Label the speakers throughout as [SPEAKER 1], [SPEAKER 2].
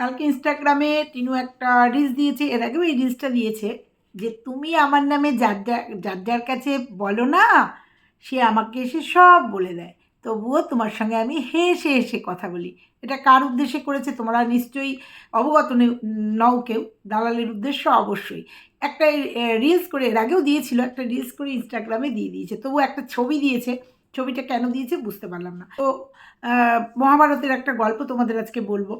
[SPEAKER 1] কালকে ইনস্টাগ্রামে টিনু একটা রিলস দিয়েছে, এর আগেও এই রিলসটা দিয়েছে যে, তুমি আমার নামে যার যার যার কাছে বলো না, সে আমাকে এসে সব বলে দেয়। তবুও তোমার সঙ্গে আমি হেসে হেসে কথা বলি। এটা কার উদ্দেশ্যে করেছে তোমরা নিশ্চয়ই অবগত নও কেউ, দালালের উদ্দেশ্য অবশ্যই। একটা রিলস করে, এর আগেও দিয়েছিল, একটা রিলস করে ইনস্টাগ্রামে দিয়ে দিয়েছে। তবু একটা ছবি দিয়েছে। ছবিটা কেন দিয়েছে বুঝতে পারলাম না। তো মহাভারতের একটা গল্প তোমাদের আজকে বলব।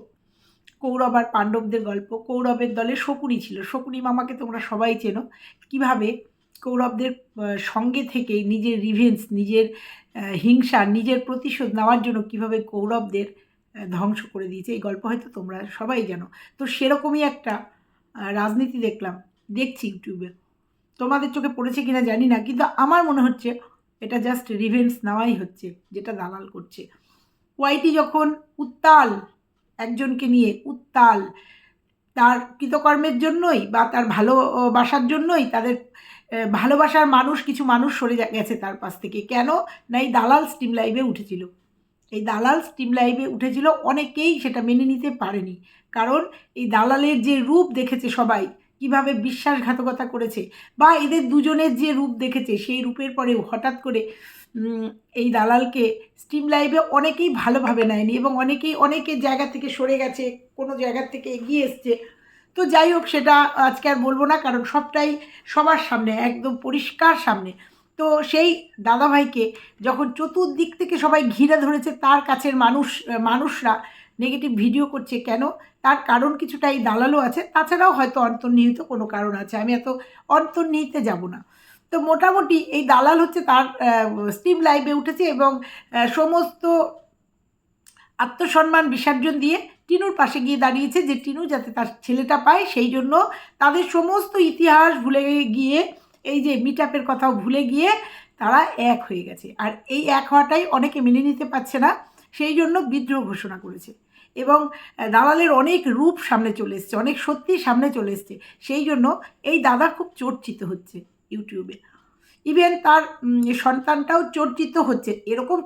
[SPEAKER 1] কৌরব আর পাণ্ডবদের গল্প। কৌরবের দলে শকুনি ছিল। শকুনি মামাকে তোমরা সবাই চেনো। কীভাবে কৌরবদের সঙ্গে থেকে নিজের রিভেন্স নিজের হিংসা, নিজের প্রতিশোধ নেওয়ার জন্য কীভাবে কৌরবদের ধ্বংস করে দিয়েছে, এই গল্প হয়তো তোমরা সবাই জানো। তো সেরকমই একটা রাজনীতি দেখলাম, দেখছি ইউটিউবে। তোমাদের চোখে পড়েছে কিনা জানি না, কিন্তু আমার মনে হচ্ছে এটা জাস্ট রিভেন্স নেওয়াই হচ্ছে, যেটা দালাল করছে। ওয়াইটি যখন উত্তাল একজনকে নিয়ে উত্তাল, তার কৃতকর্মের জন্যই বা তার ভালোবাসার জন্যই তাদের ভালোবাসার মানুষ কিছু মানুষ সরে গেছে তার পাশ থেকে। কেন? না, এই দালাল স্টিম লাইভে উঠেছিল। এই দালাল স্টিম লাইভে উঠেছিল অনেকেই সেটা মেনে নিতে পারেনি। কারণ এই দালালের যে রূপ দেখেছে সবাই, কীভাবে বিশ্বাসঘাতকতা করেছে বা এদের দুজনের যে রূপ দেখেছে, সেই রূপের পরে হঠাৎ করে এই দালালকে স্টিম লাইভে অনেকেই ভালোভাবে নেয়নি এবং অনেকেই অনেকে জায়গা থেকে সরে গেছে, কোনো জায়গা থেকে এগিয়ে এসছে। তো যাই হোক, সেটা আজকে আর বলব না, কারণ সবটাই সবার সামনে, একদম পরিষ্কার সামনে। তো সেই দাদাভাইকে যখন চতুর্দিক থেকে সবাই ঘিরে ধরেছে, তার কাছের মানুষ, মানুষরা নেগেটিভ ভিডিও করছে কেন? তার কারণ কিছুটা এই দালালও আছে। তাছাড়াও হয়তো অন্তর্নিহিত কোনো কারণ আছে। আমি এত অন্তর্নিহিতে যাব না। তো মোটামুটি এই দালাল হচ্ছে তার স্টিম লাইভে উঠেছে এবং সমস্ত আত্মসম্মান বিসর্জন দিয়ে টিনুর পাশে গিয়ে দাঁড়িয়েছে যে টিনু যাতে তার ছেলেটা পায়, সেই জন্য তাদের সমস্ত ইতিহাস ভুলে গিয়ে, এই যে মিট আপের কথাও ভুলে গিয়ে তারা এক হয়ে গেছে। আর এই এক হওয়াটাই অনেকে মেনে নিতে পারছে না, সেই জন্য বিদ্রোহ ঘোষণা করেছে। এবং দালালের অনেক রূপ সামনে চলে এসছে, অনেক সত্যি সামনে চলে এসছে, সেই জন্য এই দাদা খুব চর্চিত হচ্ছে ইউটিউবে। ইভেন তার সন্তানটাও চর্চিত হচ্ছে। এরকম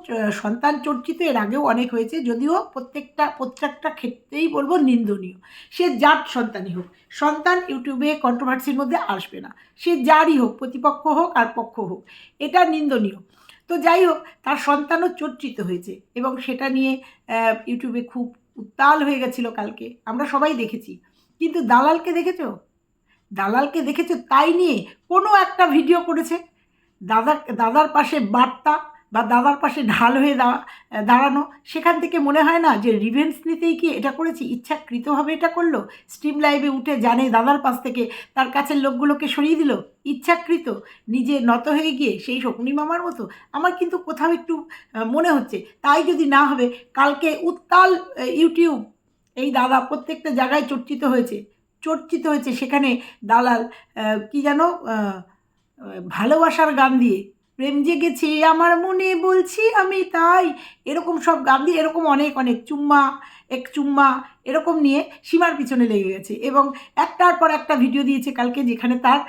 [SPEAKER 1] সন্তান চর্চিত এর আগেও অনেক হয়েছে, যদিও প্রত্যেকটা প্রত্যেকটা ক্ষেত্রেই বলব নিন্দনীয়। সে যার সন্তানই হোক, সন্তান ইউটিউবে কন্ট্রোভার্সির মধ্যে আসবে না। সে যারই হোক, প্রতিপক্ষ হোক আর পক্ষ হোক, এটা নিন্দনীয়। তো যাই হোক, তার সন্তানও চর্চিত হয়েছে এবং সেটা নিয়ে ইউটিউবে খুব উত্তাল হয়ে গেছিল কালকে। আমরা সবাই দেখেছি। কিন্তু দালালকে দেখেছ? দালালকে দেখেছ তাই নিয়ে কোনো একটা ভিডিও করেছে? দাদার দাদার পাশে বার্তা বা দাদার পাশে ঢাল হয়ে দাঁড়ানো সেখান থেকে মনে হয় না যে রিভেন্স নিতেই কি এটা করেছি? ইচ্ছাকৃতভাবে এটা করল? স্ট্রিম লাইভে উঠে জানে দাদার পাশ থেকে তার কাছের লোকগুলোকে সরিয়ে দিল? ইচ্ছাকৃত? নিজে নত হয়ে গিয়ে সেই শকুনি মামার মতো? আমার কিন্তু কোথাও একটু মনে হচ্ছে। তাই যদি না হবে কালকে উত্তাল ইউটিউব এই দাদা প্রত্যেকটা জায়গায় চর্চিত হয়েছে। চর্চিত হয়েছে সেখানে দালাল কি আহ, ভালোবাসার গান দিয়ে প্রেম জেগেছে আমার মনে, বলছি আমি তাই। এরকম সব গান দিয়ে এরকম অনেক অনেক। চুম্মা, এক চুম্মা, এরকম নিয়ে সীমার পিছনে লেগে গেছে। এবং একটার পর একটা ভিডিও দিয়েছে কালকে, যেখানে তার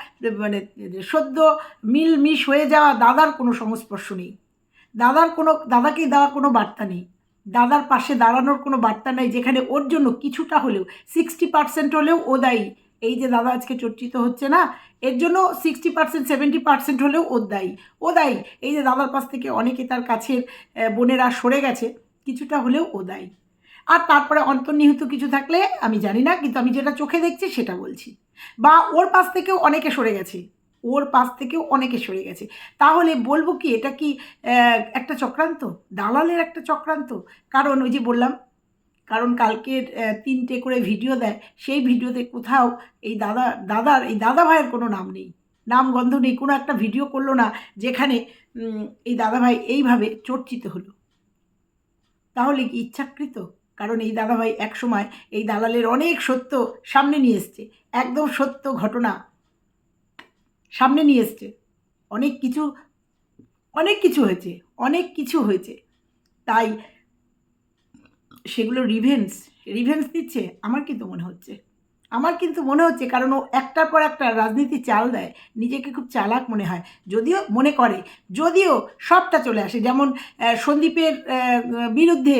[SPEAKER 1] মানে সদ্য মিল মিশ হয়ে যাওয়া দাদার কোনো সংস্পর্শ নেই। দাদার কোনো, দাদাকে দেওয়া কোনো বার্তা নেই। দাদার পাশে দাঁড়ানোর কোনো বার্তা নেই, যেখানে ওর জন্য কিছুটা হলেও সিক্সটি পার্সেন্ট হলেও ও দায়ী। এই যে দাদা আজকে চর্চিত হচ্ছে না, এর জন্য সিক্সটি পার্সেন্ট সেভেন্টি পার্সেন্ট হলেও ও দায়ী। ও দায়ী। এই যে দাদার পাশ থেকে অনেকে তার কাছের বোনেরা সরে গেছে, কিছুটা হলেও ও দায়ী। আর তারপরে অন্তর্নিহিত কিছু থাকলে আমি জানি না, কিন্তু আমি যেটা চোখে দেখছি সেটা বলছি। বা ওর পাশ থেকেও অনেকে সরে গেছে। ওর পাশ থেকেও অনেকে সরে গেছে। তাহলে বলব কি, এটা কি একটা চক্রান্ত? দালালের একটা চক্রান্ত? কারণ ওই যে বললাম কারণ কালকে তিনটে করে ভিডিও দেয়, সেই ভিডিওতে কোথাও এই দাদা, দাদার, এই দাদা ভাইয়ের কোনো নাম নেই। নাম গন্ধ নেই, কোনো একটা ভিডিও করল না, যেখানে এই দাদা ভাই এইভাবে চর্চিত হলো। তাহলে কি ইচ্ছাকৃত? কারণ এই দাদাভাই একসময় এই দালালের অনেক সত্য সামনে নিয়ে এসছে, একদম সত্য ঘটনা সামনে নিয়ে এসছে। অনেক কিছু অনেক কিছু হয়েছে, অনেক কিছু হয়েছে। তাই সেগুলো রিভেন্স রিভেন্স দিচ্ছে, আমার কিন্তু মনে হচ্ছে। আমার কিন্তু মনে হচ্ছে কারণ ও একটার পর একটা রাজনীতি চাল দেয়, নিজেকে খুব চালাক মনে হয়। যদিও মনে করে, যদিও সবটা চলে আসে, যেমন সন্দীপের বিরুদ্ধে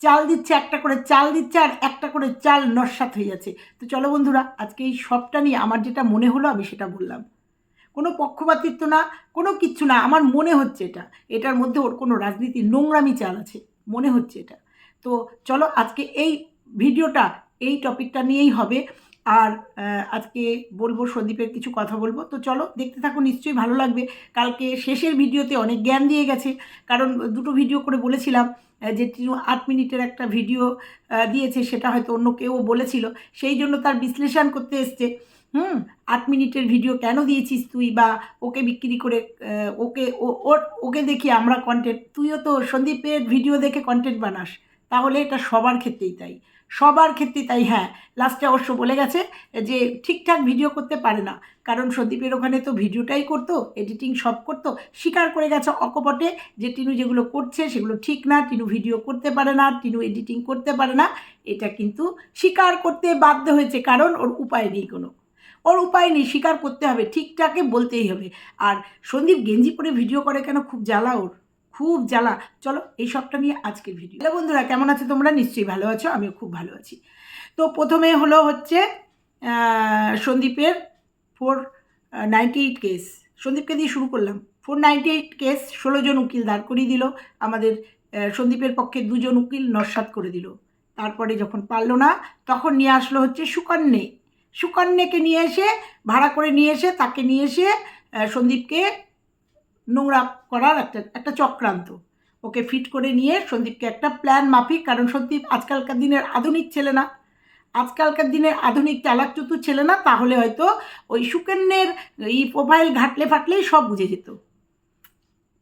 [SPEAKER 1] চাল দিচ্ছে, একটা করে চাল দিচ্ছে আর একটা করে চাল নস্বাত হয়ে যাচ্ছে। তো চলো বন্ধুরা, আজকে এই সবটা নিয়ে আমার যেটা মনে হলো আমি সেটা বললাম। কোনো পক্ষপাতিত্ব না, কোনো কিচ্ছু না, আমার মনে হচ্ছে এটা। এটার মধ্যে ওর কোনো রাজনীতি নোংরামি চাল আছে, মনে হচ্ছে এটা। তো চলো আজকে এই ভিডিওটা, এই টপিকটা নিয়েই হবে। আর আজকে বলব সন্দীপের কিছু কথা বলব। তো চলো দেখতে থাকো, নিশ্চয়ই ভালো লাগবে। কালকে শেষের ভিডিওতে অনেক জ্ঞান দিয়ে গেছে। কারণ দুটো ভিডিও করে বলেছিলাম যে টিনু আট মিনিটের একটা ভিডিও দিয়েছে, সেটা হয়তো অন্য কেউ বলেছিল। সেই জন্য তার বিশ্লেষণ করতে এসছে। হুম, আট মিনিটের ভিডিও কেন দিয়েছিস তুই? বা ওকে বিক্রি করে ওকে ওর, ওকে দেখি আমরা কন্টেন্ট তুইও তো সন্দীপের ভিডিও দেখে কন্টেন্ট বানাস। তাহলে এটা সবার ক্ষেত্রেই তাই। সবার ক্ষেত্রেই তাই হ্যাঁ। লাস্টে অবশ্য বলে গেছে যে ঠিকঠাক ভিডিও করতে পারে না। কারণ সন্দীপের ওখানে তো ভিডিওটাই করতো এডিটিং সব করতো। স্বীকার করে গেছে অকপটে যে টিনু যেগুলো করছে সেগুলো ঠিক না, টিনু ভিডিও করতে পারে না, টিনু এডিটিং করতে পারে না। এটা কিন্তু স্বীকার করতে বাধ্য হয়েছে, কারণ ওর উপায় নেই কোনো। ওর উপায় নেই, স্বীকার করতে হবে ঠিকঠাকে বলতেই হবে। আর সন্দীপ গেঞ্জি পরে ভিডিও করে কেন? খুব জ্বালা ওর। খুব জ্বালা। চলো, এই সবটা নিয়ে আজকের ভিডিও হ্যালো বন্ধুরা, কেমন আছো তোমরা? নিশ্চয়ই ভালো আছো, আমিও খুব ভালো আছি। তো প্রথমে হলো হচ্ছে সন্দীপের ফোর নাইনটি এইট কেস সন্দীপকে দিয়ে শুরু করলাম। ফোর নাইনটি এইট কেস ষোলো জন উকিল দাঁড় করিয়ে দিল। আমাদের সন্দীপের পক্ষে দুজন উকিল নস্বাত করে দিল। তারপরে যখন পারল না, তখন নিয়ে আসলো হচ্ছে সুকন্যে। সুকন্যাকে নিয়ে এসে, ভাড়া করে নিয়ে এসে, তাকে নিয়ে এসে সন্দীপকে নোংরা করার একটা একটা চক্রান্ত। ওকে ফিট করে নিয়ে সন্দীপকে একটা প্ল্যান মাফিক, কারণ সন্দীপ আজকালকার দিনের আধুনিক ছেলে না। আজকালকার দিনের আধুনিক চালাক চতুর ছেলে না, তাহলে হয়তো ওই সুকন্যের এই প্রোফাইল ঘাটলে ফাটলেই সব বুঝে যেত।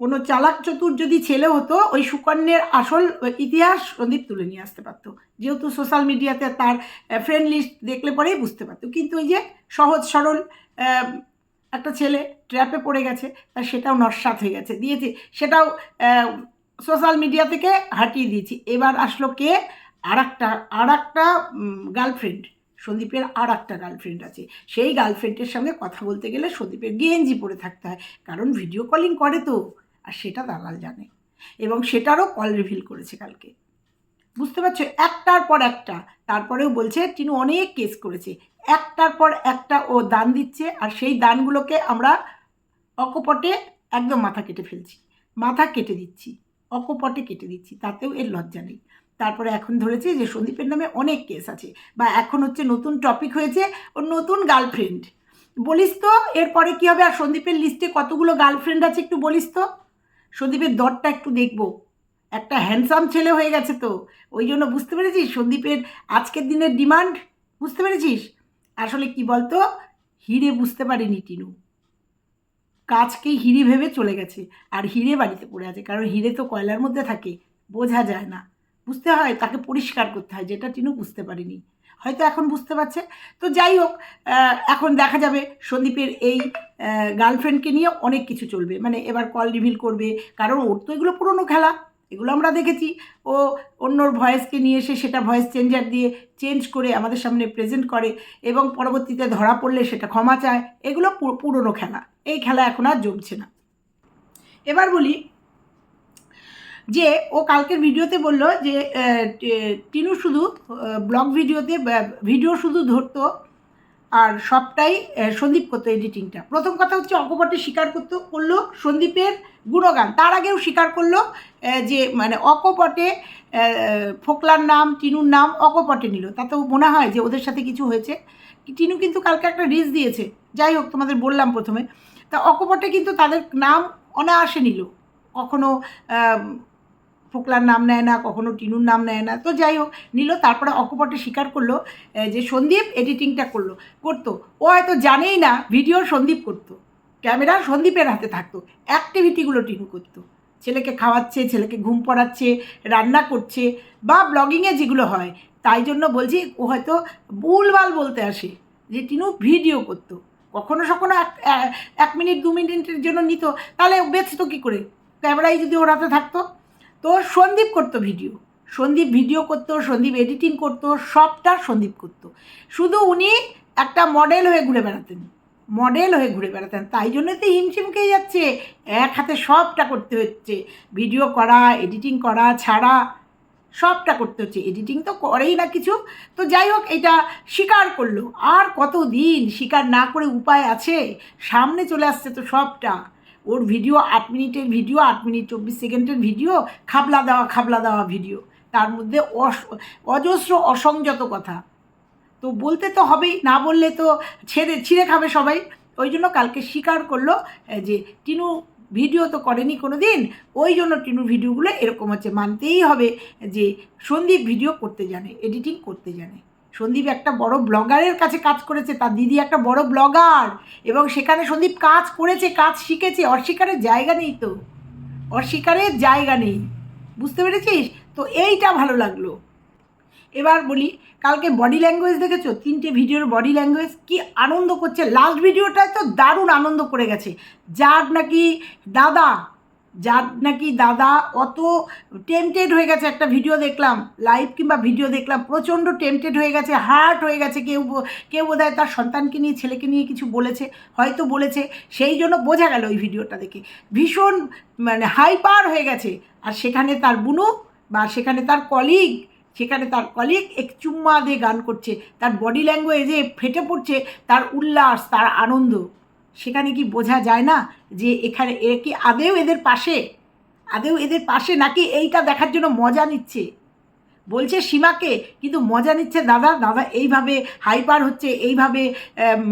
[SPEAKER 1] কোনো চালাক চতুর যদি ছেলে হতো, ওই সুকন্যের আসল ইতিহাস সন্দীপ তুলে নিয়ে আসতে পারতো। যেহেতু সোশ্যাল মিডিয়াতে তার ফ্রেন্ড লিস্ট দেখলে পরেই বুঝতে পারতো। কিন্তু ওই যে সহজ সরল একটা ছেলে ট্র্যাপে পড়ে গেছে তা সেটাও নস্বাত হয়ে গেছে। দিয়েছে, সেটাও সোশ্যাল মিডিয়া থেকে হাটিয়ে দিয়েছি। এবার আসলো কে? আর একটা আর একটা গার্লফ্রেন্ড সন্দীপের আর একটা গার্লফ্রেন্ড আছে। সেই গার্লফ্রেন্ডের সঙ্গে কথা বলতে গেলে সন্দীপের গেঞ্জি পরে থাকতে হয়, কারণ ভিডিও কলিং করে তো, আর সেটা দালাল জানে। এবং সেটারও কল রিভিল করেছে কালকে। বুঝতে পারছ? একটার পর একটা। তারপরেও বলছে, টিনু অনেক কেস করেছে। একটার পর একটা ও দান দিচ্ছে আর সেই দানগুলোকে আমরা অকপটে একদম মাথা কেটে ফেলছি। মাথা কেটে দিচ্ছি। অকপটে কেটে দিচ্ছি। তাতেও এর লজ্জা নেই। তারপরে এখন ধরেছে যে সন্দীপের নামে অনেক কেস আছে বা এখন হচ্ছে নতুন টপিক হয়েছে ওর নতুন গার্লফ্রেন্ড বলিস তো, এরপরে কী হবে? আর সন্দীপের লিস্টে কতগুলো গার্লফ্রেন্ড আছে একটু বলিস তো? সন্দীপের দরটা একটু দেখব। একটা হ্যান্ডসাম ছেলে হয়ে গেছে তো। ওই জন্য বুঝতে পেরেছিস সন্দীপের আজকের দিনের ডিমান্ড বুঝতে পেরেছিস? আসলে কি বলতো? হিরে বুঝতে পারেনি টিনু। কাজকেই হিরে ভেবে চলে গেছে, আর হিরে বাড়িতে পড়ে আছে, কারণ হিরে তো কয়লার মধ্যে থাকে, বোঝা যায় না। বুঝতে হয়, তাকে পরিষ্কার করতে হয়, যেটা টিনু বুঝতে পারেনি। হয়তো এখন বুঝতে পারছে। তো যাই হোক এখন দেখা যাবে সন্দীপের এই গার্লফ্রেন্ডকে নিয়ে অনেক কিছু চলবে। মানে এবার কল রিভিল করবে, কারণ ওর তো এগুলো পুরনো খেলা। এগুলো আমরা দেখেছি। ও অন্যর ভয়েসকে নিয়ে এসে সেটা ভয়েস চেঞ্জার দিয়ে চেঞ্জ করে আমাদের সামনে প্রেজেন্ট করে এবং পরবর্তীতে ধরা পড়লে সেটা ক্ষমা চায়। এগুলো পুরনো খেলা। এই খেলা এখন আর জমছে না। এবার বলি যে ও কালকের ভিডিওতে বলল যে টিনু শুধু ব্লগ ভিডিওতে ভিডিও শুধু ধরতো আর সবটাই সন্দীপ করতো এডিটিংটা প্রথম কথা হচ্ছে অকপটে স্বীকার করতো, করল সন্দীপের গুণগান। তার আগেও স্বীকার করল যে মানে অকপটে ফোকলার নাম, টিনুর নাম অকপটে নিল। তাতেও মনে হয় যে ওদের সাথে কিছু হয়েছে। টিনু কিন্তু কালকে একটা রিস দিয়েছে। যাই হোক, তোমাদের বললাম প্রথমে। তা অকপটে কিন্তু তাদের নাম অনায়াসে নিল। কখনো ফোকলার নাম নেয় না, কখনো টিনুর নাম নেয় না। তো যাই হোক, নিল, তারপরে অকপটে স্বীকার করল যে সন্দীপ এডিটিংটা করল, করতো। ও হয়তো জানেই না ভিডিও সন্দীপ করতো। ক্যামেরা সন্দীপের হাতে থাকতো। অ্যাক্টিভিটিগুলো টিনু করতো। ছেলেকে খাওয়াচ্ছে, ছেলেকে ঘুম পড়াচ্ছে, রান্না করছে, বা ব্লগিংয়ে যেগুলো হয়, তাই জন্য বলছি, ও হয়তো ভুলভাল বলতে আসে যে টিনু ভিডিও করতো। কখনো সখনো এক মিনিট, দু মিনিটের জন্য নিত। তাহলে বেচতো কী করে? ক্যামেরায় যদি ওর হাতে থাকতো। তো সন্দীপ করতো ভিডিও সন্দীপ ভিডিও করতো, সন্দীপ এডিটিং করতো, সবটা সন্দীপ করতো। শুধু উনি একটা মডেল হয়ে ঘুরে বেড়াতেন মডেল হয়ে ঘুরে বেড়াতেন। তাই জন্য তো হিমশিম খেয়ে যাচ্ছে। এক হাতে সবটা করতে হচ্ছে। ভিডিও করা এডিটিং করা, ছাড়া সবটা করতে হচ্ছে। এডিটিং তো করেই না কিছু। তো যাই হোক, এটা স্বীকার করল। আর কত দিন স্বীকার না করে উপায় আছে? সামনে চলে আসছে তো সবটা। ওর ভিডিও আট মিনিটের ভিডিও আট মিনিট, চব্বিশ সেকেন্ডের ভিডিও খাবলা দেওয়া খাবলা দেওয়া ভিডিও তার মধ্যে অজস্র অসংযত কথা। তো বলতে তো হবেই, না বললে তো ছেড়ে, ছিঁড়ে খাবে সবাই। ওই জন্য কালকে স্বীকার করল যে টিনু ভিডিও তো করেনি কোনো দিন ওই জন্য টিনুর ভিডিওগুলো এরকম হচ্ছে। মানতেই হবে যে সন্দীপ ভিডিও করতে জানে এডিটিং করতে জানে। সন্দীপ একটা বড় ব্লগারের কাছে কাজ করেছে, তার দিদি একটা বড় ব্লগার, এবং সেখানে সন্দীপ কাজ করেছে, কাজ শিখেছে, অস্বীকারের জায়গা নেই তো। অস্বীকারের জায়গা নেই। বুঝতে পেরেছিস? তো এইটা ভালো লাগল। এবার বলি, কালকে বডি ল্যাঙ্গুয়েজ দেখেছ? তিনটে ভিডিওর বডি ল্যাঙ্গুয়েজ কি আনন্দ করছে। লাস্ট ভিডিওটায় তো দারুণ আনন্দ করে গেছে। যার নাকি দাদা যার নাকি দাদা অত টেম্পটেড হয়ে গেছে, একটা ভিডিও দেখলাম লাইভ কিংবা ভিডিও দেখলাম, প্রচণ্ড টেম্পটেড হয়ে গেছে হার্ট হয়ে গেছে, কেউ কেউ বোধ তার সন্তানকে নিয়ে, ছেলেকে নিয়ে কিছু বলেছে, হয়তো বলেছে, সেই জন্য বোঝা গেল ওই ভিডিওটা দেখে। ভীষণ মানে হাইপার হয়ে গেছে, আর সেখানে তার বুনু বা সেখানে তার কলিগ সেখানে তার কলিগ এক চুম্মা দিয়ে গান করছে, তার বডি ল্যাঙ্গুয়েজে ফেটে পড়ছে, তার উল্লাস, তার আনন্দ। সেখানে কি বোঝা যায় না যে এখানে এ কি আদেও এদের পাশে? আদেও এদের পাশে নাকি এইটা দেখার জন্য মজা নিচ্ছে? বলছে সীমাকে, কিন্তু মজা নিচ্ছে দাদা দাদা এইভাবে হাইপার হচ্ছে, এইভাবে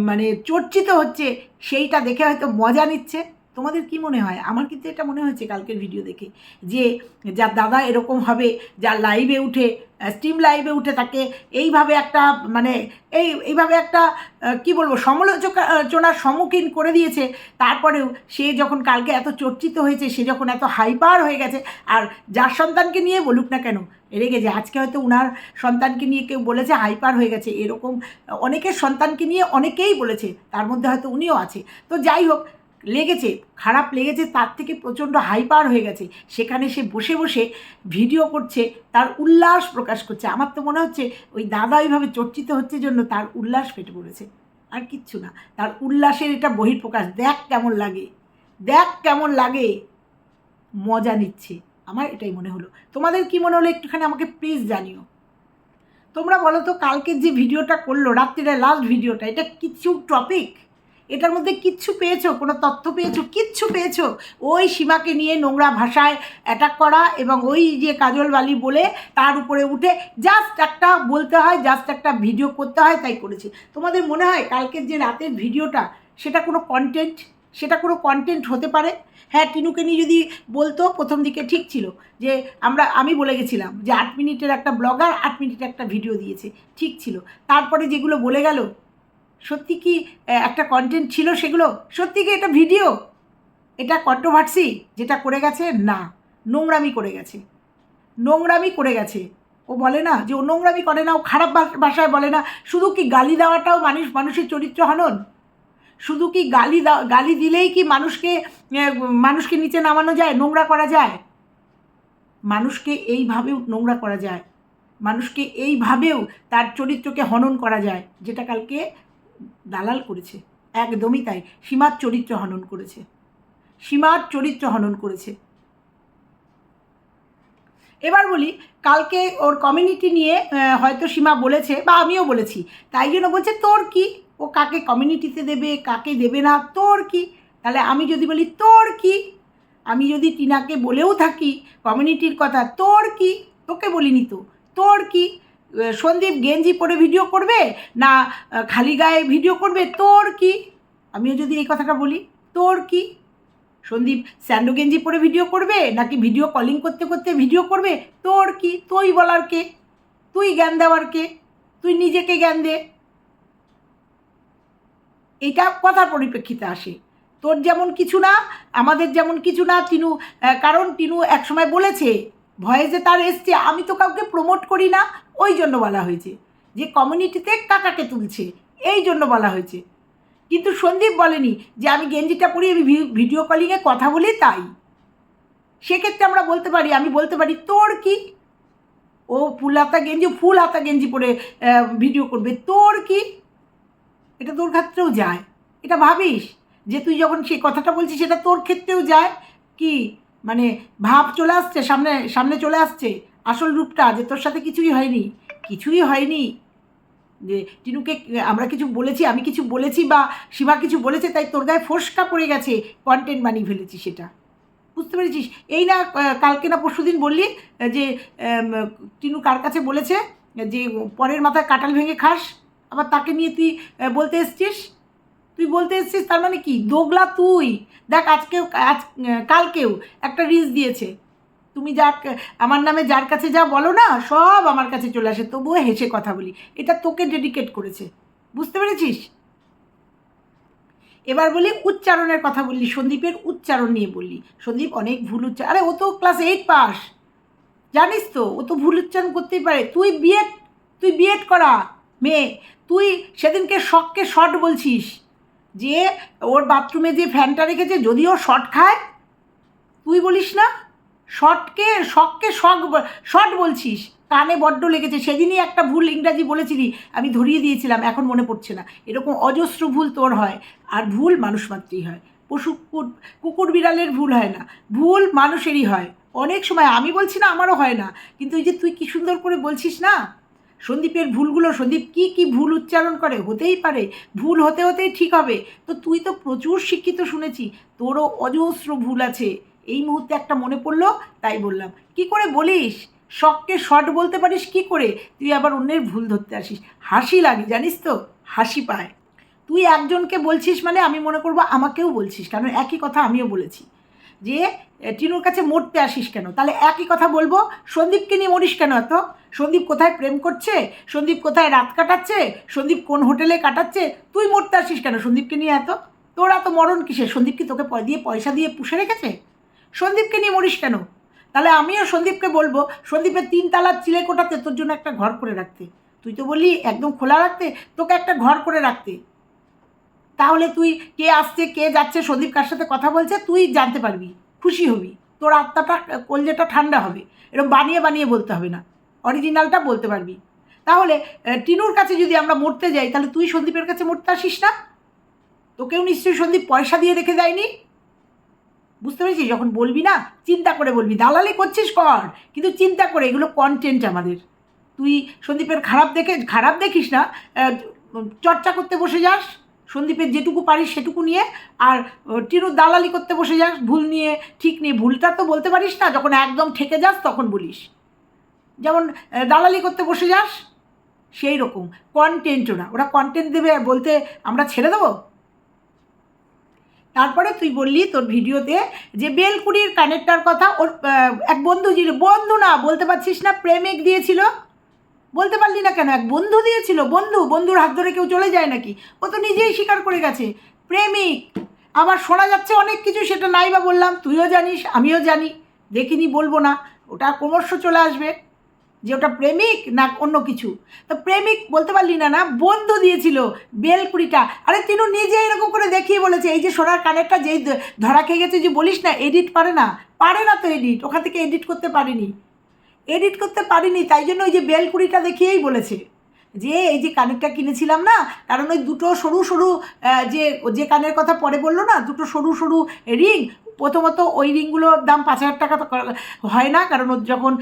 [SPEAKER 1] মানে চর্চিত হচ্ছে, সেইটা দেখে হয়তো মজা নিচ্ছে। তোমাদের কি মনে হয়? আমার কিন্তু এটা মনে হয়েছে কালকের ভিডিও দেখে, যে যার দাদা এরকম হবে, যার লাইভে উঠে স্টিম লাইভে উঠে তাকে এইভাবে একটা মানে এই, এইভাবে একটা কি বলব সমালোচনার সম্মুখীন করে দিয়েছে। তারপরেও সে যখন কালকে এত চর্চিত হয়েছে, সে যখন এত হাইপার হয়ে গেছে, আর যার সন্তানকে নিয়ে বলুক না কেন রেগে যে আজকে হয়তো উনার সন্তানকে নিয়ে কেউ বলেছে হাইপার হয়ে গেছে, এরকম অনেকের সন্তানকে নিয়ে অনেকেই বলেছে, তার মধ্যে হয়তো উনিও আছে। তো যাই হোক লেগেছে, খারাপ লেগেছে, তার থেকে প্রচণ্ড হাইপার হয়ে গেছে। সেখানে সে বসে বসে ভিডিও করছে, তার উল্লাস প্রকাশ করছে। আমার তো মনে হচ্ছে ওই দাদা ওইভাবে চর্চিত হচ্ছে জন্য তার উল্লাস ফেটে পড়েছে। আর কিচ্ছু না, তার উল্লাসের এটা বহিঃপ্রকাশ। দেখ কেমন লাগে, দেখ কেমন লাগে, মজা নিচ্ছে। আমার এটাই মনে হলো। তোমাদের কি মনে হলো একটুখানি আমাকে প্লিজ জানিও। তোমরা বলো তো কালকের যে ভিডিওটা করল রাত্রিরে লাস্ট ভিডিওটা এটা কিছু টপিক এটার মধ্যে কিচ্ছু পেয়েছ? কোনো তথ্য পেয়েছ? কিচ্ছু পেয়েছ? ওই সীমাকে নিয়ে নোংরা ভাষায় অ্যাটাক করা এবং ওই যে কাজল বালি বলে তার উপরে উঠে জাস্ট একটা বলতে হয় জাস্ট একটা ভিডিও করতে হয়, তাই করেছে। তোমাদের মনে হয় কালকের যে রাতের ভিডিওটা, সেটা কোনো কন্টেন্ট সেটা কোনো কন্টেন্ট হতে পারে? হ্যাঁ টিনুকে নিয়ে যদি বলতো, প্রথম দিকে ঠিক ছিল যে আমরা, আমি বলে গেছিলাম যে আট মিনিটের একটা ব্লগার আট মিনিটের একটা ভিডিও দিয়েছে, ঠিক ছিল। তারপরে যেগুলো বলে গেল সত্যি কি একটা কন্টেন্ট ছিল সেগুলো? সত্যি কি এটা ভিডিও এটা কন্ট্রোভার্সি যেটা করে গেছে? না। নোংরামি করে গেছে। নোংরামি করে গেছে। ও বলে না যে ও নোংরামি করে না, ও খারাপ ভাষ- ভাষায় বলে না। শুধু কি গালি দেওয়াটাও মানুষ, মানুষের চরিত্র হনন? শুধু কি গালি গালি দিলেই কি মানুষকে মানুষকে নিচে নামানো যায়, নোংরা করা যায়? মানুষকে এইভাবেও নোংরা করা যায়। মানুষকে এইভাবেও তার চরিত্রকে হনন করা যায়, যেটা কালকে দালাল করেছে। একদমই তাই। সীমার চরিত্র হনন করেছে। সীমার চরিত্র হনন করেছে। এবার বলি, কালকে ওর কমিউনিটি নিয়ে হয়তো সীমা বলেছে, বা আমিও বলেছি। তাই জন্য বলছে, তোর কি? ও কাকে কমিউনিটিতে দেবে, কাকে দেবে না? তোর কি? তাহলে আমি যদি বলি, তোর কি? আমি যদি টিনাকে বলেও থাকি কমিউনিটির কথা, তোর কি? তোকে বলিনি তো। তোর কি? সন্দীপ গেঞ্জি পরে ভিডিও করবে না খালি গায়ে ভিডিও করবে, তোর কি? আমিও যদি এই কথাটা বলি, তোর কি? সন্দীপ স্যান্ডো গেঞ্জি পরে ভিডিও করবে নাকি ভিডিও কলিং করতে করতে ভিডিও করবে? তোর কি? তুই বলার কে? তুই জ্ঞান দেওয়ার কে? তুই নিজেকে জ্ঞান দে। এটা কথার পরিপ্রেক্ষিতে আসে। তোর যেমন কিছু না, আমাদের যেমন কিছু না, টিনু কারণ টিনু একসময় বলেছে ভয়ে যে তার এসছে, আমি তো কাউকে প্রমোট করি না, ওই জন্য বলা হয়েছে। যে কমিউনিটিতে কাকাকে তুলছে, এই জন্য বলা হয়েছে। কিন্তু সন্দীপ বলেনি যে আমি গেঞ্জিটা পরি আমি ভিডিও কলিংয়ে কথা বলি তাই। সেক্ষেত্রে আমরা বলতে পারি, আমি বলতে পারি, তোর কি? ও ফুল হাতা গেঞ্জি ফুল হাতা গেঞ্জি পরে ভিডিও করবে। তোর কি? এটা তোর ক্ষেত্রেও যায়। এটা ভাবিস? যে তুই যখন সেই কথাটা বলছিস, সেটা তোর ক্ষেত্রেও যায়। কি? মানে ভাব চলে আসছে, সামনে সামনে চলে আসছে, আসল রূপটা যে তোর সাথে কিছুই হয়নি কিছুই হয়নি। যে টিনুকে আমরা কিছু বলেছি, আমি কিছু বলেছি বা সীমা কিছু বলেছে, তাই তোর গায়ে ফোসকা পড়ে গেছে কন্টেন্ট বানিয়ে ফেলেছি সেটা। বুঝতে পেরেছিস? এই না কালকে না পরশু দিন বললি যে টিনু কার কাছে বলেছে যে, পরের মাথায় কাটাল ভেঙে খাস, আবার তাকে নিয়ে তুই বলতে এসছিস? তুই বলতে এসছিস তার মানে কি? দোগলা তুই। দেখ, আজকেও, আজ কালকেও একটা রিলস দিয়েছে। তুমি যা আমার নামে যার কাছে যা বলো না, সব আমার কাছে চলে আসে। তবুও হেসে কথা বলি। এটা তোকে ডেডিকেট করেছে। বুঝতে পেরেছিস? এবার বলি, উচ্চারণের কথা বললি, সন্দীপের উচ্চারণ নিয়ে বললি। সন্দীপ অনেক ভুল উচ্চারণ আরে ও তো ক্লাস এইট পাস। জানিস তো, ও তো ভুল উচ্চারণ করতেই পারে। তুই বিএড তুই বিএড করা মেয়ে। তুই সেদিনকে শখকে শট বলছিস। যে ওর বাথরুমে যে ফ্যানটা রেখেছে যদিও শর্ট খায়, তুই বলিস না? শর্টকে শখকে শখ শর্ট বলছিস। কানে বড্ড লেগেছে। সেদিনই একটা ভুল ইংরাজি বলেছিলি, আমি ধরিয়ে দিয়েছিলাম, এখন মনে পড়ছে না। এরকম অজস্র ভুল তোর হয়, আর ভুল মানুষ মাত্রই হয়। পশু কুকুর কুকুর বিড়ালের ভুল হয় না। ভুল মানুষেরই হয়। অনেক সময় আমি বলছি না, আমারও হয় না। কিন্তু এই যে তুই কি সুন্দর করে বলছিস না? সন্দীপের ভুলগুলো সন্দীপ কি কি ভুল উচ্চারণ করে? হতেই পারে। ভুল হতে হতেই ঠিক হবে। তো তুই তো প্রচুর শিক্ষিত শুনেছি। তোরও অজস্র ভুল আছে। এই মুহূর্তে একটা মনে পড়ল, তাই বললাম। কি করে বলিস? শখকে শট বলতে পারিস কি করে? তুই আবার অন্যের ভুল ধরতে আসিস। হাসি লাগে, জানিস তো? হাসি পায়। তুই একজনকে বলছিস মানে আমি মনে করব আমাকেও বলছিস। কারণ একই কথা আমিও বলেছি। যে টিনুর কাছে মরতে আসিস কেন? তাহলে একই কথা বলব, সন্দীপকে নিয়ে মরিস কেন এত? সন্দীপ কোথায় প্রেম করছে? সন্দীপ কোথায় রাত কাটাচ্ছে? সন্দীপ কোন হোটেলে কাটাচ্ছে? তুই মরতে আসিস কেন সন্দীপকে নিয়ে এত? তোর এত মরণ কিসে? সন্দীপ কি তোকে দিয়ে পয়সা দিয়ে পুষে রেখেছে? সন্দীপকে নিয়ে মরিস কেন? তাহলে আমিও সন্দীপকে বলব, সন্দীপের তিন তালার চিলে কোটাতে তোর জন্য একটা ঘর করে রাখতে। তুই তো বললি একদম খোলা রাখতে, তোকে একটা ঘর করে রাখতে। তাহলে তুই কে আসছে, কে যাচ্ছে, সন্দীপ কার সাথে কথা বলছে, তুই জানতে পারবি, খুশি হবি। তোর আত্মাটা, কলজেটা ঠান্ডা হবে। এরকম বানিয়ে বানিয়ে বলতে হবে না। অরিজিনালটা বলতে পারবি। তাহলে টিনুর কাছে যদি আমরা মরতে যাই, তাহলে তুই সন্দীপের কাছে মরতে আসিস না? তোকেও নিশ্চয়ই সন্দীপ পয়সা দিয়ে রেখে দেয়নি বুঝতে পেরেছিস? যখন বলবি না, চিন্তা করে বলবি, দালালি করছিস কর। কিন্তু চিন্তা করে, এগুলো কন্টেন্ট আমাদের। তুই সন্দীপের খারাপ দেখে, খারাপ দেখিস না চর্চা করতে বসে যাস। সন্দীপের যেটুকু পারিস সেটুকু নিয়ে আর টিনুর দালালি করতে বসে যাস, ভুল নিয়ে ঠিক নিয়ে ভুলটা তো বলতে পারিস না, যখন একদম ঠেকে যাস তখন বলিস। যেমন দালালি করতে বসে যাস, সেই রকম। কন্টেন্টও না। ওরা কন্টেন্ট দেবে আর বলতে আমরা ছেড়ে দেবো? তারপরে তুই বললি তোর ভিডিওতে যে বেলকুড়ির কানেক্টার কথা, ওর এক বন্ধু ছিল, বন্ধু না, বলতে পারছিস না, প্রেমিক দিয়েছিল। বলতে পারলি না কেন? এক বন্ধু দিয়েছিল, বন্ধু, বন্ধুর হাত ধরে কেউ চলে যায় নাকি? ও তো নিজেই স্বীকার করে গেছে। প্রেমিক। আবার শোনা যাচ্ছে অনেক কিছু, সেটা নাই বা বললাম, তুইও জানিস, আমিও জানি। দেখিনি, বলব না। ওটা ক্রমশ চলে আসবে যে ওটা প্রেমিক না অন্য কিছু। তো প্রেমিক বলতে পারলি না না, বন্ধু দিয়েছিল বেলকুড়িটা। আরে তিনু নিজে এরকম করে দেখিয়ে বলেছে, এই যে সোনার কানেরটা যেই ধরা খেয়ে গেছে যে বলিস না, এডিট পারে না। পারে না তো এডিট, ওখান থেকে এডিট করতে পারিনি। এডিট করতে পারিনি, তাই জন্য ওই যে বেলকুড়িটা দেখিয়েই বলেছে। যে এই যে কানেরটা কিনেছিলাম না, কারণ ওই দুটো সরু সরু যে যে কানের কথা পরে বলল না, দুটো সরু সরু রিং, প্রথমত ওই রিংগুলোর দাম পাঁচ হাজার টাকা হয় না, কারণ যখন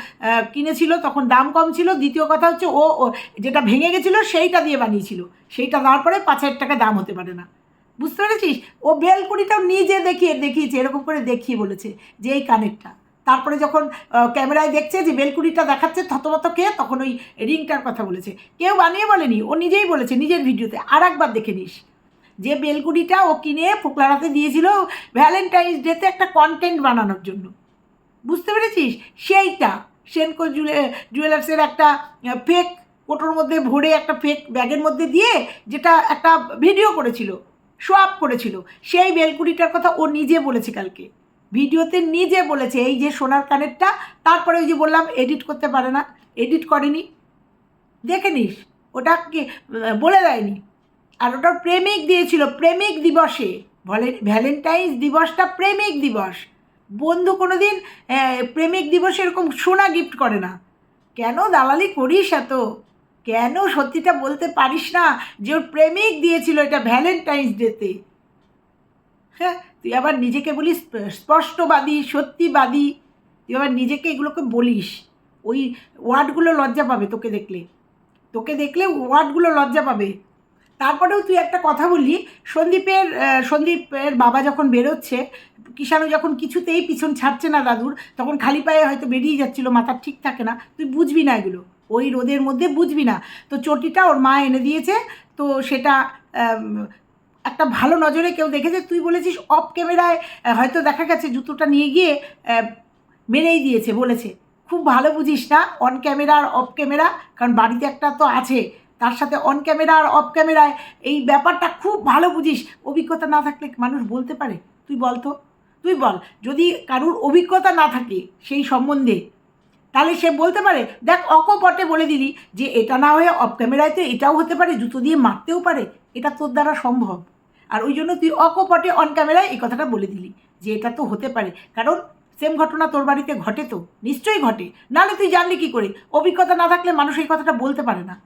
[SPEAKER 1] কিনেছিল তখন দাম কম ছিল। দ্বিতীয় কথা হচ্ছে ও যেটা ভেঙে গেছিল সেইটা দিয়ে বানিয়েছিল। সেইটা দেওয়ার পরে পাঁচ হাজার টাকা দাম হতে পারে না। বুঝতে পেরেছিস? ও বেলকুড়িটাও নিজে দেখিয়ে, দেখিয়েছে, এরকম করে দেখিয়ে বলেছে যে এই কানেরটা। তারপরে যখন ক্যামেরায় দেখছে যে বেলকুড়িটা দেখাচ্ছে থতমত কে, তখন ওই রিংটার কথা বলেছে। কেউ বানিয়ে বলেনি, ও নিজেই বলেছে নিজের ভিডিওতে আর একবার দেখে নিস। যে বেলকুড়িটা ও কিনে পোকলারাতে দিয়েছিল ভ্যালেন্টাইন্স ডেতে একটা কন্টেন্ট বানানোর জন্য। বুঝতে পেরেছিস? সেইটা সেনকো জুয়ে জুয়েলার্সের একটা ফেক কোটোর মধ্যে ভরে একটা ফেক ব্যাগের মধ্যে দিয়ে যেটা একটা ভিডিও করেছিল আপ করেছিল। সেই বেলকুড়িটার কথা ও নিজে বলেছে কালকে। ভিডিওতে নিজে বলেছে, এই যে সোনার কানেরটা, তারপরে ওই যে বললাম এডিট করতে পারে না এডিট করেনি। দেখে নিস ওটা কি বলে দেয়নি। আর ওটা প্রেমিক দিয়েছিল, প্রেমিক দিবসে। ভ্যালেন্টাইন্স দিবসটা প্রেমিক দিবস। বন্ধু কোনো দিন প্রেমিক দিবসে এরকম সোনা গিফট করে না। কেন দালালি করিস এত? কেন সত্যিটা বলতে পারিস না যে ওর প্রেমিক দিয়েছিল এটা ভ্যালেন্টাইন্স ডেতে? হ্যাঁ তুই আবার নিজেকে বলিস স্পষ্টবাদী, সত্যিবাদী, তুই আবার নিজেকে এগুলোকে বলিস। ওই ওয়ার্ডগুলো লজ্জা পাবে তোকে দেখলে। তোকে দেখলে ওয়ার্ডগুলো লজ্জা পাবে। তারপরেও তুই একটা কথা বলি সন্দীপের সন্দীপের বাবা যখন বেরোচ্ছে, কিষাণু যখন কিছুতেই পিছন ছাড়ছে না দাদুর, তখন খালি পায়ে হয়তো বেরিয়ে যাচ্ছিল, মাথা ঠিক থাকে না, তুই বুঝবি না এগুলো। ওই রোদের মধ্যে বুঝবি না। তো চটিটা ওর মা এনে দিয়েছে, তো সেটা একটা ভালো নজরে কেউ দেখেছে, তুই বলেছিস অফ ক্যামেরায় হয়তো দেখা গেছে জুতোটা নিয়ে গিয়ে মেরেই দিয়েছে, বলেছে। খুব ভালো বুঝিস না অন ক্যামেরা আর অফ ক্যামেরা কারণ বাড়িতে একটা তো আছে, তার সাথে অন ক্যামেরা আর অফ ক্যামেরায় এই ব্যাপারটা খুব ভালো বুঝিস। অভিজ্ঞতা না থাকলে মানুষ বলতে পারে। তুই বল তো। তুই বল, যদি কারুর অভিজ্ঞতা না থাকে সেই সম্বন্ধে, তাহলে সে বলতে পারে, দেখ, অকপটে বলে দিলি যে এটা না হয়ে অফ ক্যামেরায় তো এটাও হতে পারে, জুতো দিয়ে মারতেও পারে। এটা তোর দ্বারা সম্ভব। আর ওই জন্য তুই অকপটে অন ক্যামেরায় এই কথাটা বলে দিলি যে এটা তো হতে পারে। কারণ সেম ঘটনা তোর বাড়িতে ঘটে তো, নিশ্চয়ই ঘটে। নাহলে তুই জানলি কী করে? অভিজ্ঞতা না থাকলে মানুষ এই কথাটা বলতে পারে না।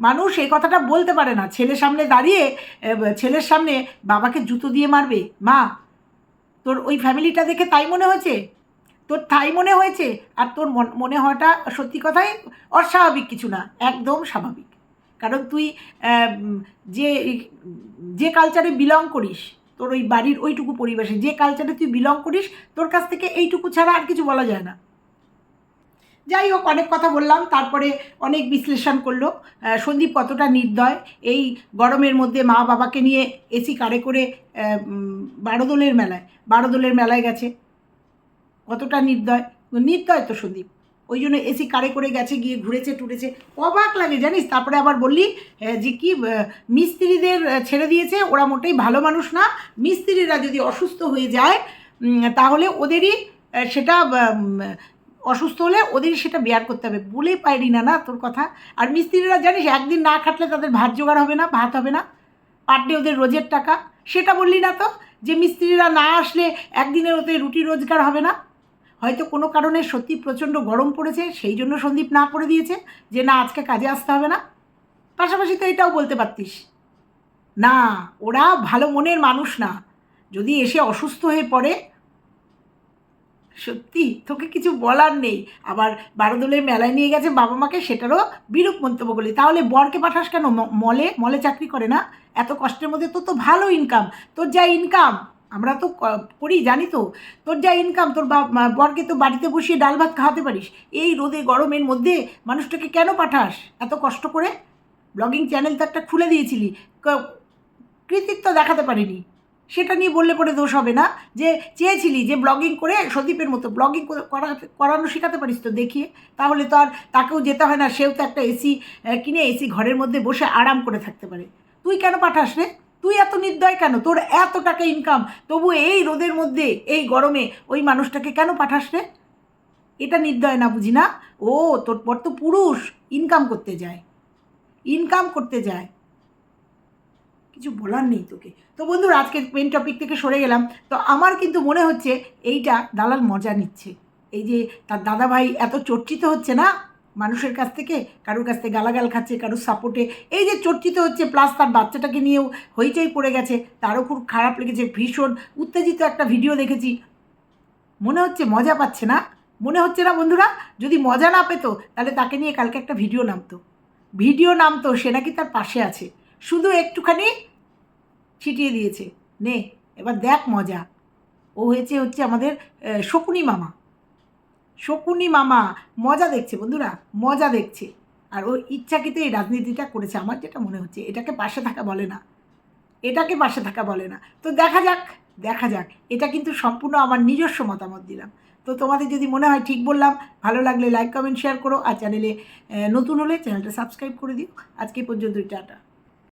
[SPEAKER 1] মানুষ এই কথাটা বলতে পারে না। ছেলের সামনে দাঁড়িয়ে ছেলের সামনে বাবাকে জুতো দিয়ে মারবে। মা, তোর ওই ফ্যামিলিটা দেখে তাই মনে হয়েছে? তোর তাই মনে হয়েছে? আর তোর মন- হওয়াটা সত্যি কথাই অস্বাভাবিক কিছু না, একদম স্বাভাবিক। কারণ তুই যে যে কালচারে বিলং করিস, তোর ওই বাড়ির ওইটুকু পরিবেশে, যে কালচারে তুই বিলং করিস, তোর কাছ থেকে এইটুকু ছাড়া আর কিছু বলা যায় না। যাই হোক, অনেক কথা বললাম, তারপরে অনেক বিশ্লেষণ করল। সন্দীপ কতটা নির্দয়, এই গরমের মধ্যে মা বাবাকে নিয়ে এসি কারে করে বারোদোলের মেলায় বারোদোলের মেলায় গেছে। কতটা নির্দয় নির্দয় তো সন্দীপ। ওই জন্য এসি কারে করে গেছে, গিয়ে ঘুরেছে, টুরেছে। অবাক লাগে, জানিস? তারপরে আবার বললি যে কি মিস্ত্রিদের ছেড়ে দিয়েছে, ওরা মোটেই ভালো মানুষ না। মিস্ত্রিরা যদি অসুস্থ হয়ে যায় তাহলে ওদেরই সেটা অসুস্থ হলে ওদেরই সেটা বেয়ার করতে হবে। বলেই পারি না না, তোর কথা। আর মিস্ত্রিরা, জানিস, একদিন না খাটলে তাদের ভাত জোগাড় হবে না, ভাত হবে না। পার ডে ওদের রোজের টাকা। সেটা বললি না তো, যে মিস্ত্রিরা না আসলে একদিনের ওতে রুটি রোজগার হবে না? হয়তো কোনো কারণে সত্যি প্রচণ্ড গরম পড়েছে, সেই জন্য সন্দীপ না করে দিয়েছে যে, না, আজকে কাজে আসতে হবে না। পাশাপাশি তো এটাও বলতে পারতিস। না, ওরা ভালো মনের মানুষ না। যদি এসে অসুস্থ হয়ে পড়ে, সত্যি তোকে কিছু বলার নেই। আবার বারোদোলের মেলায় নিয়ে গেছে বাবা মাকে, সেটারও বিরূপ মন্তব্য করলি। তাহলে বরকে পাঠাস কেন? মলে মলে চাকরি করে না? এত কষ্টের মধ্যে তোর তো ভালো ইনকাম তোর যা ইনকাম আমরা তো করি, জানি তো। তোর যা ইনকাম তোর বরকে তো বাড়িতে বসিয়ে ডাল ভাত খাওয়াতে পারিস। এই রোদে, গরমের মধ্যে মানুষটাকে কেন পাঠাস? এত কষ্ট করে? ব্লগিং চ্যানেল তো একটা খুলে দিয়েছিলি। কৃতিত্ব দেখাতে পারিনি। সেটা নিয়ে বললে পরে দোষ হবে না। যে চেয়েছিলি যে ব্লগিং করে সদীপের মতো ব্লগিং করা করানো শেখাতে পারিস তো, দেখিয়ে। তাহলে তো আর তাকেও যেতে হয় না। সেও তো একটা এসি কিনে এসি ঘরের মধ্যে বসে আরাম করে থাকতে পারে। তুই কেন পাঠাস রে? তুই এত নির্দয় কেন? তোর এত টাকা ইনকাম তবু এই রোদের মধ্যে, এই গরমে ওই মানুষটাকে কেন পাঠাস রে? এটা নির্দয় না বুঝি না? ও, তোর পর তো পুরুষ। ইনকাম করতে যায়। ইনকাম করতে যায়। কিছু বলার নেই তোকে। তো বন্ধুরা আজকে মেন টপিক থেকে সরে গেলাম। তো আমার কিন্তু মনে হচ্ছে এইটা দালাল মজা নিচ্ছে। এই যে তার দাদাভাই এত চর্চিত হচ্ছে না? মানুষের কাছ থেকে, কারোর কাছ থেকে গালাগাল খাচ্ছে, কারোর সাপোর্টে এই যে চর্চিত হচ্ছে প্লাস তার বাচ্চাটাকে নিয়েও হইচই পড়ে গেছে তারও খুব খারাপ লেগেছে, ভীষণ উত্তেজিত একটা ভিডিও দেখেছি। মনে হচ্ছে মজা পাচ্ছে না? মনে হচ্ছে না বন্ধুরা? যদি মজা না পেতো, তাহলে তাকে নিয়ে কালকে একটা ভিডিও নামতো। ভিডিও নামতো, সে নাকি তার পাশে আছে। শুধু একটুখানি ছিটিয়ে দিয়েছে। নে, এবার দেখ মজা। ও হয়েছে হচ্ছে আমাদের শকুনি মামা। শকুনি মামা মজা দেখছে বন্ধুরা, মজা দেখছে। আর ও ইচ্ছাকৃত এই রাজনীতিটা করেছে, আমার যেটা মনে হচ্ছে, এটাকে পাশে থাকা বলে না। এটাকে পাশে থাকা বলে না। তো দেখা যাক দেখা যাক, এটা কিন্তু সম্পূর্ণ আমার নিজস্ব মতামত দিলাম। তো তোমাদের যদি মনে হয় ঠিক বললাম, ভালো লাগলে লাইক কমেন্ট শেয়ার করো, আর চ্যানেলে নতুন হলে চ্যানেলটা সাবস্ক্রাইব করে দিও। আজকে এই পর্যন্তই, টাটা।